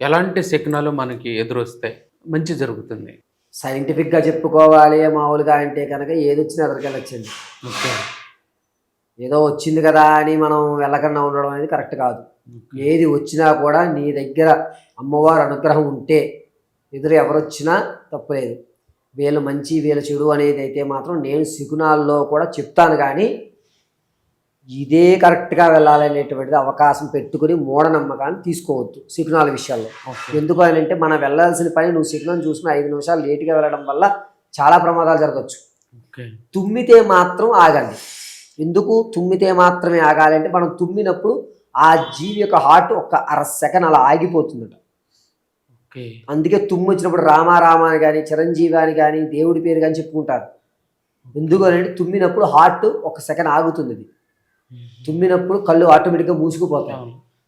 ఎలాంటి శకునాలు మనకి ఎదురొస్తాయి మంచి జరుగుతుంది? సైంటిఫిక్గా చెప్పుకోవాలి మామూలుగా అంటే కనుక ఏది వచ్చినా ఎదరికెళ్ళొచ్చింది ఓకే. ఏదో వచ్చింది కదా అని మనం వెళ్ళకుండా ఉండడం అనేది కరెక్ట్ కాదు. ఏది వచ్చినా కూడా నీ దగ్గర అమ్మవారి అనుగ్రహం ఉంటే ఎదురు ఎవరు వచ్చినా తప్పులేదు వీళ్ళు మంచి వీళ్ళు చెడు అనేది అయితే మాత్రం నేను శకునాల్లో కూడా చెప్తాను కానీ ఇదే కరెక్ట్గా వెళ్ళాలనేటువంటిది అవకాశం పెట్టుకుని మూఢనమ్మకాన్ని తీసుకోవద్దు శకునాల విషయాల్లో ఎందుకు అని అంటే మనం వెళ్ళాల్సిన పని నువ్వు సిగ్నల్ చూసిన ఐదు నిమిషాలు లేట్గా వెళ్ళడం వల్ల చాలా ప్రమాదాలు జరగచ్చు. తుమ్మితే మాత్రం ఆగండి. ఎందుకు తుమ్మితే మాత్రమే ఆగాలి అంటే మనం తుమ్మినప్పుడు ఆ జీవి యొక్క హార్ట్ ఒక అర సెకండ్ అలా ఆగిపోతుందట. ఓకే. అందుకే తుమ్ము వచ్చినప్పుడు రామ రామ అని కానీ చిరంజీవి అని కానీ దేవుడి పేరు కానీ చెప్పుకుంటారు. ఎందుకు అని అంటే తుమ్మినప్పుడు హార్ట్ ఒక సెకండ్ ఆగుతుంది. తుమ్మినప్పుడు కళ్ళు ఆటోమేటిక్గా మూసుకుపోతాయి.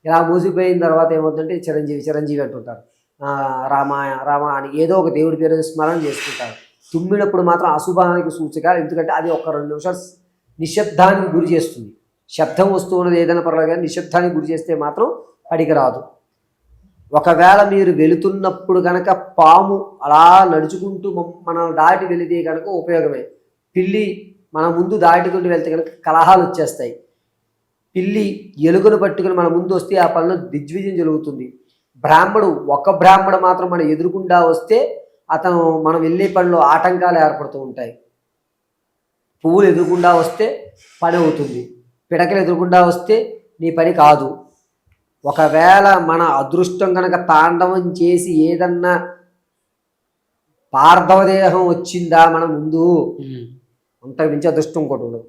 ఇలా మూసిపోయిన తర్వాత ఏమవుతుందంటే చిరంజీవి చిరంజీవి అంటుంటారు. ఆ, రామ రామ అని ఏదో ఒక దేవుడి పేరు స్మరణ చేసుకుంటారు. తుమ్మినప్పుడు మాత్రం అశుభానికి సూచిక ఎందుకంటే అది ఒక రెండు నిమిషాలు నిశ్శబ్దానికి గురి చేస్తుంది. శబ్దం వస్తూ ఉన్నది ఏదైనా పర్వాలేదు కానీ నిశ్శబ్దానికి గురి చేస్తే మాత్రం పడికి రాదు. ఒకవేళ మీరు వెళుతున్నప్పుడు కనుక పాము అలా నడుచుకుంటూ మమ్- మనం దాటి వెళితే కనుక ఉపయోగమే. పిల్లి మన ముందు దాటుకుంటూ వెళ్తే కనుక కలహాలు వచ్చేస్తాయి. పిల్లి ఎలుకను పట్టుకుని మన ముందు వస్తే ఆ పనిలో దిగ్విజయం జరుగుతుంది. బ్రాహ్మడు ఒక బ్రాహ్మడు మాత్రం మన ఎదురుకుండా వస్తే అతను మనం వెళ్ళే పనిలో ఆటంకాలు ఏర్పడుతూ ఉంటాయి. పువ్వులు ఎదురుకుండా వస్తే పని అవుతుంది. పిడకలు ఎదురుకుండా వస్తే నీ పని కాదు. ఒకవేళ మన అదృష్టం కనుక తాండవం చేసి ఏదన్నా పార్థవ దేహం వచ్చిందా మన ముందు. అంతకు మించి అదృష్టం ఇంకోటి ఉండదు.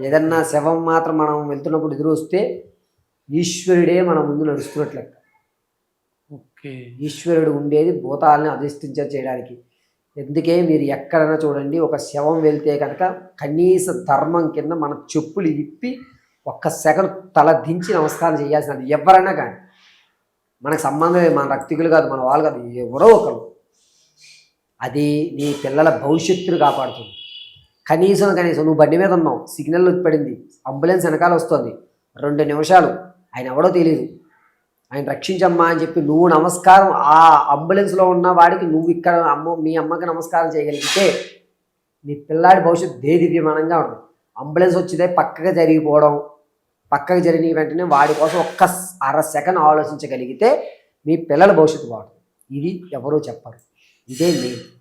ఏదన్నా శవం మాత్రం మనం వెళ్తున్నప్పుడు ఎదురు వస్తే ఈశ్వరుడే మన ముందు నడుస్తున్నట్లు. ఓకే. ఈశ్వరుడు ఉండేది భూతాలని అధిష్ఠించ చేయడానికి. ఎందుకే మీరు ఎక్కడైనా చూడండి ఒక శవం వెళ్తే కనుక కనీస ధర్మం కింద మన చెప్పులు ఇప్పి ఒక్క సెకండ్ తల దించి నమస్కారం చేయాల్సినది ఎవరైనా కానీ. మనకు సంబంధం లేదు మన రక్తికులు కాదు మన వాళ్ళు కాదు ఎవరో ఒకరు. అది నీ పిల్లల భవిష్యత్తును కాపాడుతుంది. కనీసం కనీసం నువ్వు బండి మీద ఉన్నావు. సిగ్నల్ పడింది అంబులెన్స్ వెనకాల వస్తుంది. రెండు నిమిషాలు. ఆయన ఎవడో తెలియదు ఆయన రక్షించమ్మా అని చెప్పి నువ్వు నమస్కారం ఆ అంబులెన్స్లో ఉన్న వాడికి నువ్వు ఇక్కడ అమ్మ మీ అమ్మకి నమస్కారం చేయగలిగితే నీ పిల్లాడి భవిష్యత్తు దేదివ్యమానంగా ఉంటుంది. అంబులెన్స్ వచ్చితే పక్కగా జరిగిపోవడం. పక్కకు జరిగిన వెంటనే వాడి కోసం ఒక్క అర సెకండ్ ఆలోచించగలిగితే మీ పిల్లల భవిష్యత్తు బాగుంటుంది. ఇది ఎవరూ చెప్పరు. ఇదే మెయిన్